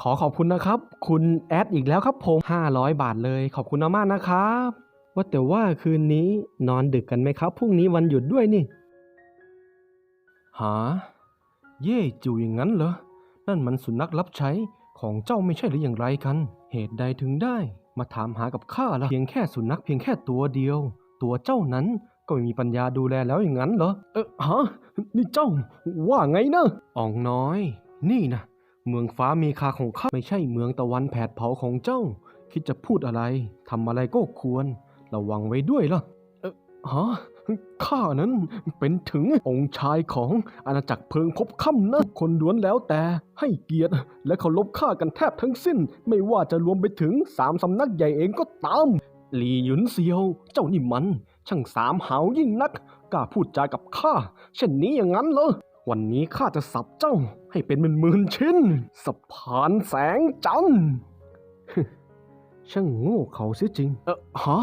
ขอขอบคุณนะครับ คุณแอดอีกแล้วครับผม 500 บาทเลย ขอบคุณมากๆนะครับ ว่าแต่ว่าคืนนี้นอนดึกกันไหมครับ พรุ่งนี้วันหยุดด้วยนี่ หา เย่จิวอย่างนั้นเหรอ นั่นมันสุนัขรับใช้ของเจ้าไม่ใช่หรืออย่างไรกัน เหตุใดถึงได้ มาถามหากับข้าล่ะเพียงแค่สุนัขเพียงแค่ตัวเดียว ตัวเจ้านั้นก็ไม่มีปัญญาดูแลแล้วอย่างนั้นเหรอ เออฮะ นี่เจ้า ว่าไงนะอ่องน้อย นี่นะ เมืองฟ้ามีคาของข้าไม่ใช่เมืองตะวันแผดเผาของเจ้า คิดจะพูดอะไรทำอะไรก็ควร ระวังไว้ด้วยล่ะ เออฮะข้านั้นเป็นถึงองค์ชายของอาณาจักรเพิงพบค่ำนะคนล้วนแล้วแต่ให้เกียรติและเคารพข้ากันแทบทั้งสิ้น ไม่ว่าจะรวมไปถึงสามสำนักใหญ่เองก็ตามหลีหยุนเซียว เจ้านี่มัน ช่างสามหาวยิ่งนักกล้าพูดจากับข้า เช่นนี้อย่างนั้นเหรอ วันนี้ข้าจะสับเจ้าให้เป็นหมื่นๆชิ้นสะพานแสงจันทร์ช่างโง่เขาเสียจริง เออฮะ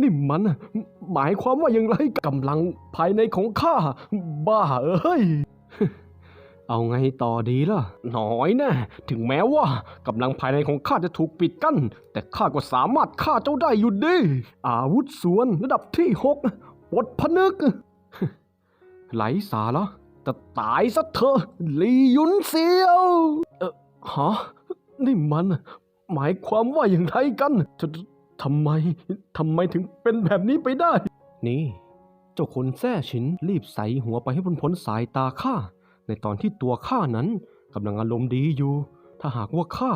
นี่มันหมายความว่าอย่างไรกำลังภายในของข้า บ้าเอ้ย เอาไงต่อดีล่ะ น้อยแน่ถึงแม้ว่ากำลังภายในของข้าจะถูกปิดกั้น แต่ข้าก็สามารถฆ่าเจ้าได้อยู่ดี อาวุธส่วนระดับที่หกปดพนึก ไหลสาระ จะตายซะเถอะลียุนเซียว เออฮะนี่มัน หมายความว่าอย่างไรกันททำไมทำไมถึงเป็นแบบนี้ไปได้ นี่ เจ้าคนแท้ฉินรีบใส่หัวไปให้พ้นพ้นสายตาข้า ในตอนที่ตัวข้านั้นกำลังอารมณ์ดีอยู่ ถ้าหากว่าข้า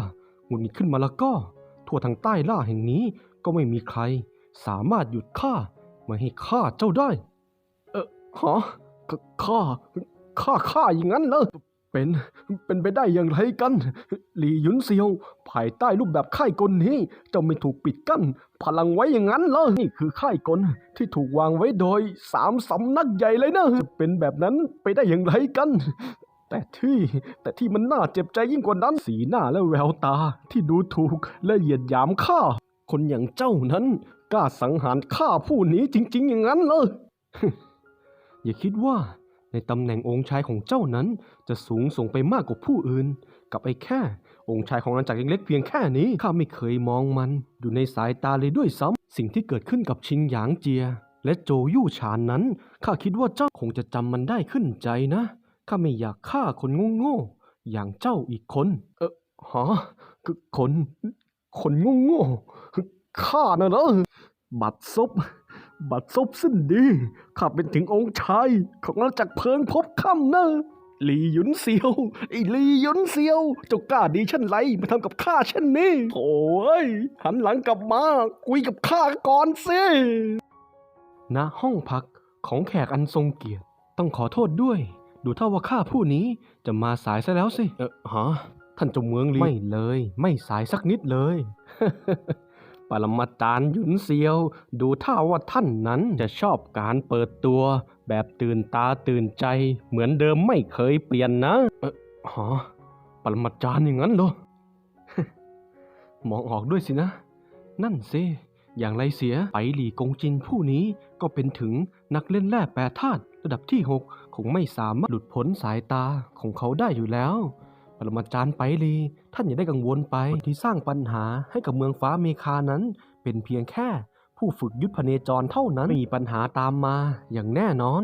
หงุดหงิดขึ้นมาแล้วก็ ทั่วทางใต้ล่าแห่งนี้ก็ไม่มีใคร สามารถหยุดข้าไม่ให้ข้าเจ้าได้ เออฮะข้า ข้าข้าอย่างนั้นเหรอเป็น เป็นไปได้อย่างไรกัน หลี่หยุนเซียว ภายใต้รูปแบบค่ายกลนี้เจ้าไม่ถูกปิดกั้น พลังไว้อย่างนั้นเหรอนี่คือค่ายกลที่ถูกวางไว้โดยสามสำนักใหญ่เลยนะจะเป็นแบบนั้นไปได้อย่างไรกัน แต่ที่แต่ที่มันน่าเจ็บใจยิ่งกว่านั้น สีหน้าและแววตาที่ดูถูกและเหยียดหยามข้า คนอย่างเจ้านั้นกล้าสังหารข้าผู้นี้จริง ๆ อย่างนั้นเลยอย่าคิดว่า ในตำแหน่งองค์ชายของเจ้านั้น จะสูงส่งไปมากกว่าผู้อื่น กับไอ้แค่ องค์ชายของอาณาจักรเล็กๆเพียงแค่นี้ข้าไม่เคยมองมัน อยู่ในสายตาเลยด้วยซ้ำสิ่งที่เกิดขึ้นกับชิงหยางเจีย และโจยู่ฉานนั้นข้าคิดว่าเจ้าคงจะจำมันได้ขึ้นใจนะข้าไม่อยากฆ่าคนโง่ๆอย่างเจ้าอีกคน เออฮะคือคนคนโง่ๆข้านะเหรอบัดซบ บัดซบสิ้นดีข้าเป็นถึงองค์ชาย ของอาณาจักรเพลิงพบค่ำนะหลีหยุนเซียวไอ้หลีหยุนเซียวเจ้ากล้าดีเช่นไรมาทำกับข้าเช่นนี้โถ่เอ้ยหันหลังกลับมาคุยกับข้าก่อนสิณห้องพักของแขกอันทรงเกียรติต้องขอโทษด้วย ดูเท่าว่าข้าผู้นี้จะมาสายซะแล้วสิเออฮะท่านเจ้าเมืองลีไม่เลย ไม่สายสักนิดเลย ปรมาจารย์หยุนเซียว ดูท่าว่าท่านนั้นจะชอบการเปิดตัว แบบตื่นตาตื่นใจ เหมือนเดิมไม่เคยเปลี่ยนนะ เออฮะปรมาจารย์อย่างนั้นเหรอ มองออกด้วยสินะ นั่นสิอย่างไรเสียไปหลี่กงจินผู้นี้ก็เป็นถึงนักเล่นแร่แปรธาตุระดับที่ 6 คงไม่สามารถหลุดพ้นสายตาของเขาได้อยู่แล้ว ปรมาจารย์ไปลี ท่านอย่าได้กังวลไปที่สร้างปัญหาให้กับเมืองฟ้าเมคานั้น เป็นเพียงแค่ ผู้ฝึกยุทธพเนจรเท่านั้นม่มีปัญหาตามมาอย่างแน่นอน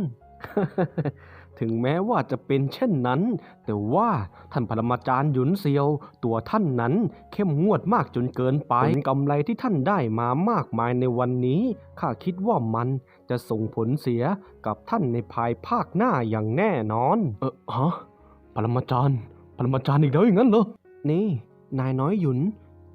ถึงแม้ว่าจะเป็นเช่นนั้น แต่ว่าท่านปรมาจารย์หยุนเซียว ตัวท่านนั้นเข้มงวดมากจนเกินไปผลกำไรที่ท่านได้มามากมายในวันนี้ข้าคิดว่ามันจะส่งผลเสียกับท่านในภายภาคหน้าอย่างแน่นอน เออฮะปรมาจารย์ ปรมาจารย์อีกแล้วอย่างนั้นเหรอ นี่ นายน้อยหยุน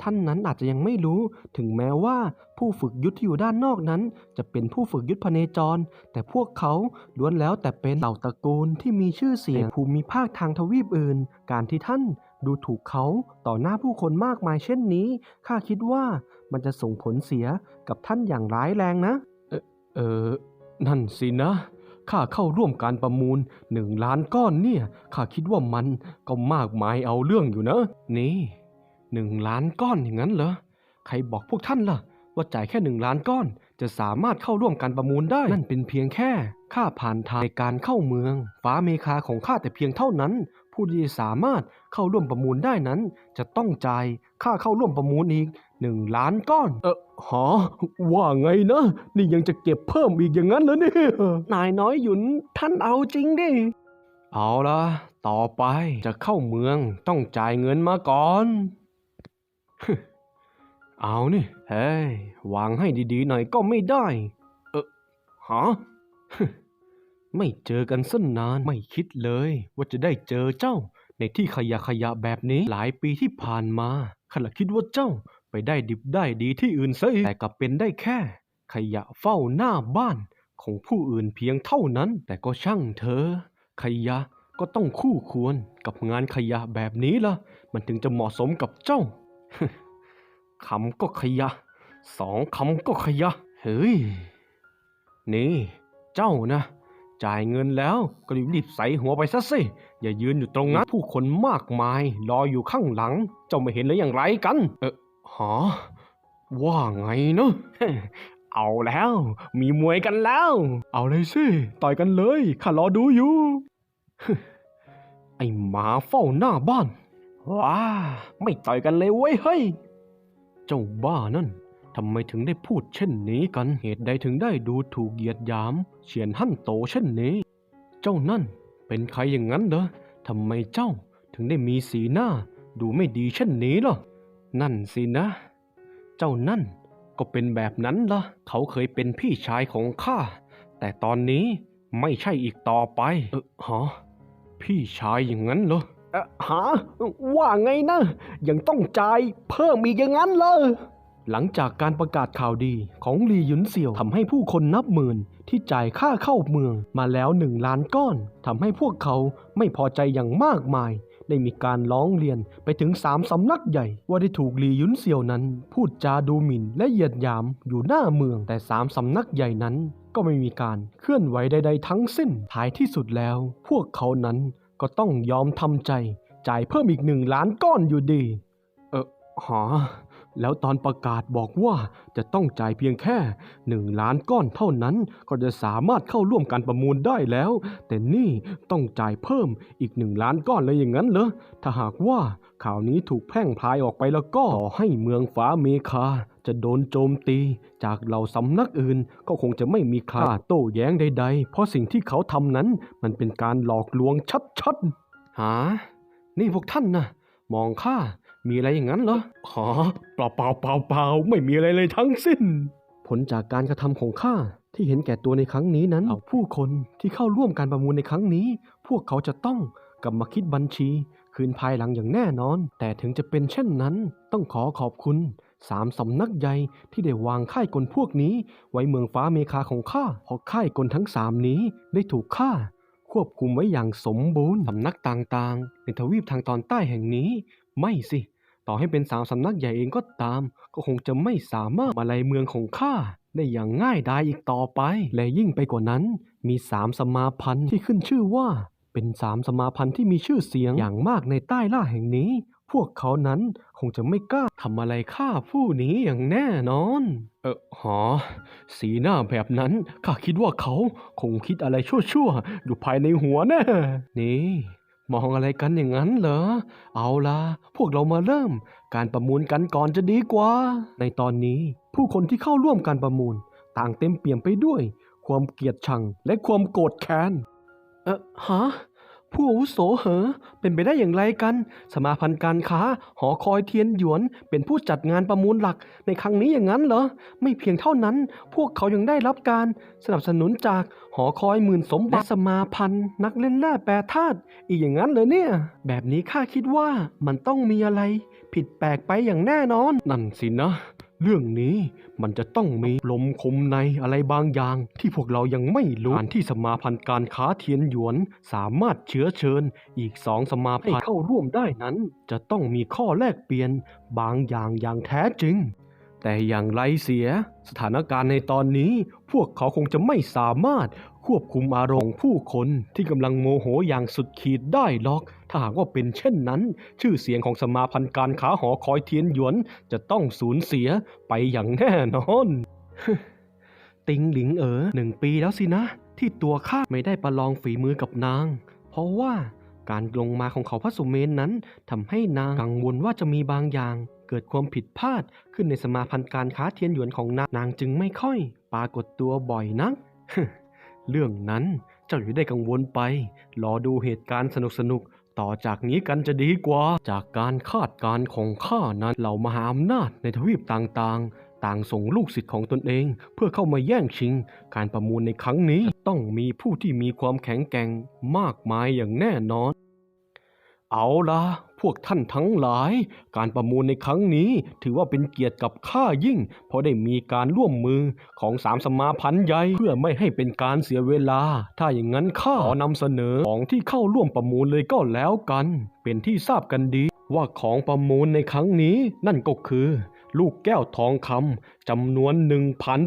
ท่านนั้นอาจจะยังไม่รู้ ถึงแม้ว่าผู้ฝึกยุทธที่อยู่ด้านนอกนั้น จะเป็นผู้ฝึกยุทธพเนจร แต่พวกเขาล้วนแล้วแต่เป็นเหล่าตระกูลที่มีชื่อเสียงภูมิภาคทางทวีปอื่น การที่ท่านดูถูกเขาต่อหน้าผู้คนมากมายเช่นนี้ ข้าคิดว่ามันจะส่งผลเสียกับท่านอย่างร้ายแรงนะ เออเออนั่นสินะ ข้าเข้าร่วมการประมูลหนึ่งล้านก้อนเนี่ย ข้าคิดว่ามันก็มากมายเอาเรื่องอยู่นะ นี่หนึ่งล้านก้อนอย่างนั้นเหรอ ใครบอกพวกท่านล่ะ ว่าจ่ายแค่หนึ่งล้านก้อน จะสามารถเข้าร่วมการประมูลได้ นั่นเป็นเพียงแค่ค่าผ่านทางในการเข้าเมือง ฟ้าเมคาของข้าแต่เพียงเท่านั้น ผู้ที่สามารถเข้าร่วมประมูลได้นั้น จะต้องจ่ายค่าเข้าร่วมประมูลอีก หนึ่งล้านก้อน เออหอว่าไงนะ นี่ยังจะเก็บเพิ่มอีกอย่างนั้นเหรอเนี่ยนายน้อยหยุนท่านเอาจริงดิ เอาละต่อไปจะเข้าเมืองต้องจ่ายเงินมาก่อน เอานี่เฮ้ยวางให้ดีๆหน่อยก็ไม่ได้ เออฮะไม่เจอกันสั้นนานไม่คิดเลย ว่าจะได้เจอเจ้า ในที่ขยะขยะแบบนี้หลายปีที่ผ่านมา ข้าละคิดว่าเจ้าไปได้ดิบได้ดีที่อื่นซะอีกแต่กลับเป็นได้แค่ ขยะเฝ้าหน้าบ้านของผู้อื่นเพียงเท่านั้น แต่ก็ช่างเธอ ขยะก็ต้องคู่ควรกับงานขยะแบบนี้ล่ะ มันถึงจะเหมาะสมกับเจ้าคำก็ขยะ สองคำก็ขยะ เฮ้ย นี่ เจ้านะ จ่ายเงินแล้วก็รีบใส่หัวไปซะสิ อย่ายืนอยู่ตรงนั้นผู้คนมากมาย รออยู่ข้างหลัง เจ้าไม่เห็นหรืออย่างไรกัน เออหอว่าไงเนอะเอาแล้ว มีมวยกันแล้ว เอาเลยสิ ต่อยกันเลย ข้ารอดูอยู่ ไอ้หมาเฝ้าหน้าบ้าน ว้า ไม่ต่อยกันเลยเว้ยเฮ้ย เจ้าบ้านั่น ทำไมถึงได้พูดเช่นนี้กัน เหตุใดถึงได้ดูถูกเหยียดหยาม เฉียนหั่นโตเช่นนี้ เจ้านั่นเป็นใครอย่างนั้นเหรอทำไมเจ้าถึงได้มีสีหน้า ดูไม่ดีเช่นนี้ล่ะ นั่นสินะ เจ้านั่นก็เป็นแบบนั้นล่ะ เขาเคยเป็นพี่ชายของข้า แต่ตอนนี้ไม่ใช่อีกต่อไป เออฮะพี่ชายอย่างนั้นเหรอ เออฮะว่าไงนะ ยังต้องจ่ายเพิ่มอีกอย่างนั้นเลย หลังจากการประกาศข่าวดีของหลีหยุนเสี่ยวทำให้ผู้คนนับหมื่นที่จ่ายค่าเข้าเมืองมาแล้วหนึ่งล้านก้อนทำให้พวกเขาไม่พอใจอย่างมากมาย ได้มีการร้องเรียนไปถึงสามสำนักใหญ่ ว่าได้ถูกหลีหยุนเสี่ยวนั้น พูดจาดูหมิ่นและเหยียดหยามอยู่หน้าเมืองแต่สามสำนักใหญ่นั้น ก็ไม่มีการเคลื่อนไหวใด ๆ ทั้งสิ้นท้ายที่สุดแล้ว พวกเขานั้นก็ต้องยอมทำใจ จ่ายเพิ่มอีกหนึ่งล้านก้อนอยู่ดี เออหอ แล้วตอนประกาศบอกว่าจะต้องจ่ายเพียงแค่หนึ่งล้านก้อนเท่านั้น ก็จะสามารถเข้าร่วมการประมูลได้แล้ว แต่นี่ต้องจ่ายเพิ่มอีกหนึ่งล้านก้อนเลยอย่างนั้นเหรอถ้าหากว่าข่าวนี้ถูกแพร่งพลายออกไปแล้วก็ต่อให้เมืองฟ้าเมคาจะโดนโจมตีจากเหล่าสำนักอื่น ก็คงจะไม่มีคาโต้แย้งใด ๆ เพราะสิ่งที่เขาทำนั้นมันเป็นการหลอกลวงชัดๆหา นี่พวกท่านนะมองข้า มีอะไรอย่างนั้นเหรอหอเปล่าเปล่าเปล่าเปล่าไม่มีอะไรเลยทั้งสิ้น ผลจากการกระทำของข้าที่เห็นแก่ตัวในครั้งนี้นั้นเอาผู้คนที่เข้าร่วมการประมูลในครั้งนี้ พวกเขาจะต้องกลับมาคิดบัญชี คืนภายหลังอย่างแน่นอน แต่ถึงจะเป็นเช่นนั้น ต้องขอขอบคุณสามสำนักใหญ่ที่ได้วางค่ายกลพวกนี้ ไว้เมืองฟ้าเมคาของข้าเพราะค่ายกลทั้งสามนี้ได้ถูกฆ่าควบคุมไว้อย่างสมบูรณ์สำนักต่างๆ ในทวีปทางตอนใต้แห่งนี้ ไม่สิ ต่อให้เป็นสามสำนักใหญ่เองก็ตาม ก็คงจะไม่สามารถมาลายเมืองของข้าได้อย่างง่ายดายอีกต่อไป และยิ่งไปกว่านั้น มีสามสมาพันธ์ที่ขึ้นชื่อว่า เป็นสามสมาพันธ์ที่มีชื่อเสียงอย่างมากในใต้ล่าแห่งนี้ พวกเขานั้นคงจะไม่กล้าทำอะไรข้าผู้นี้อย่างแน่นอน เออหอ สีหน้าแบบนั้นข้าคิดว่าเขาคงคิดอะไรชั่วๆอยู่ภายในหัวแน่นี่ มองอะไรกันอย่างนั้นเหรอ เอาล่ะ พวกเรามาเริ่ม การประมูลกันก่อนจะดีกว่า ในตอนนี้ ผู้คนที่เข้าร่วมการประมูล ต่างเต็มเปี่ยมไปด้วย ความเกลียดชังและความโกรธแค้น เออฮะ ผู้อาวุโสเหอ เป็นไปได้อย่างไรกัน สมาพันธ์การค้า หอคอยเทียนหยวน เป็นผู้จัดงานประมูลหลักในครั้งนี้อย่างนั้นเหรอ ไม่เพียงเท่านั้น พวกเขายังได้รับการสนับสนุนจากหอคอยหมื่นสมบัติสมาพันธ์นักเล่นแร่แปรธาตุอีกอย่างนั้นเลยเนี่ย แบบนี้ข้าคิดว่ามันต้องมีอะไร ผิดแปลกไปอย่างแน่นอน นั่นสินะ เรื่องนี้มันจะต้องมีลมคมในอะไรบางอย่าง ที่พวกเรายังไม่รู้การที่สมาพันธ์การค้าเทียนหยวน สามารถเชื้อเชิญ อีกสองสมาพันธ์เข้าร่วมได้นั้น จะต้องมีข้อแลกเปลี่ยนบางอย่างอย่างแท้จริง แต่อย่างไรเสีย สถานการณ์ในตอนนี้ พวกเขาคงจะไม่สามารถควบคุมอารมณ์ผู้คนที่กำลังโมโหอย่างสุดขีดได้หรอก ถ้าหากว่าเป็นเช่นนั้น ชื่อเสียงของสมาพันธ์การค้าหอคอยเทียนหยวน จะต้องสูญเสียไปอย่างแน่นอน ติงหลิงเอ๋อหนึ่งปีแล้วสินะ ที่ตัวข้าไม่ได้ประลองฝีมือกับนาง เพราะว่าการลงมาของเขาพระสุเมนนั้นทำให้นางกังวลว่าจะมีบางอย่าง กิดความผิดพลาดขึ้นในสมาพันธ์การค้าเทียนหยวนของนางนางจึงไม่ค่อย ปรากฏตัวบ่อยนัก เรื่องนั้นเจ้าอย่าได้กังวลไป รอดูเหตุการณ์สนุกๆต่อจากนี้กันจะดีกว่า จากการคาดการณ์ของข้านั้นเหล่ามหาอำนาจในทวีปต่างๆ ต่างส่งลูกศิษย์ของตนเอง เพื่อเข้ามาแย่งชิง การประมูลในครั้งนี้ต้องมีผู้ที่มีความแข็งแกร่งมากมายอย่างแน่นอน เอาละพวกท่านทั้งหลาย การประมูลในครั้งนี้ถือว่าเป็นเกียรติกับข้ายิ่ง เพราะได้มีการร่วมมือของสามสมาพันธ์ใหญ่เพื่อไม่ให้เป็นการเสียเวลา ถ้าอย่างนั้นข้าขอนำเสนอของที่เข้าร่วมประมูลเลยก็แล้วกัน เป็นที่ทราบกันดีว่าของประมูลในครั้งนี้นั่นก็คือ ลูกแก้วทองคำจำนวน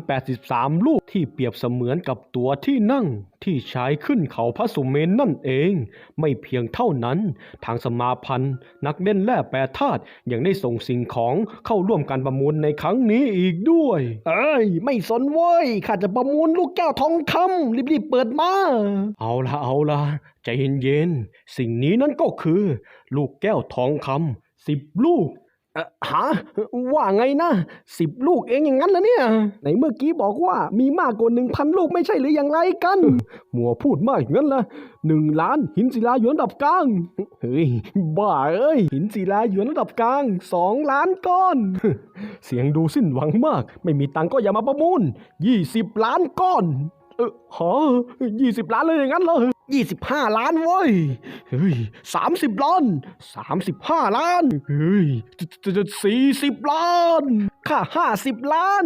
1,083 ลูกที่เปรียบเสมือนกับตัวที่นั่งที่ใช้ขึ้นเขาพระสุเมนนั่นเอง ไม่เพียงเท่านั้น ทางสมาพันธ์นักเล่นแร่แปรธาตุยังได้ส่งสิ่งของเข้าร่วมการประมูลในครั้งนี้อีกด้วย เอ้ย ไม่สนเว้ยข้าจะประมูลลูกแก้วทองคำรีบๆเปิดมา เอาละเอาละใจเย็นๆสิ่งนี้นั่นก็คือ ลูกแก้วทองคำสิบลูก ฮะว่าไงนะสิบลูกเองอย่างนั้นเหรอเนี่ยไหนเมื่อกี้บอกว่ามีมากกว่าหนึ่งพันลูกไม่ใช่หรืออย่างไรกันมัวพูดมากอย่างนั้นละหนึ่งล้านหินศิลาหยวนระดับกลางเฮ้ยบ้าเอ้ยหินศิลาหยวนระดับกลางสองล้านก้อน เสียงดูสิ้นหวังมาก ไม่มีตังก็อย่ามาประมูลยี่สิบล้านก้อน เออฮะยี่สิบล้านเลยอย่างนั้นเหรอ ยี่สิบห้าล้านเว้ย เฮ้ยสามสิบล้านสามสิบห้าล้าน เฮ้ยสี่สิบล้าน ค่าห้าสิบล้าน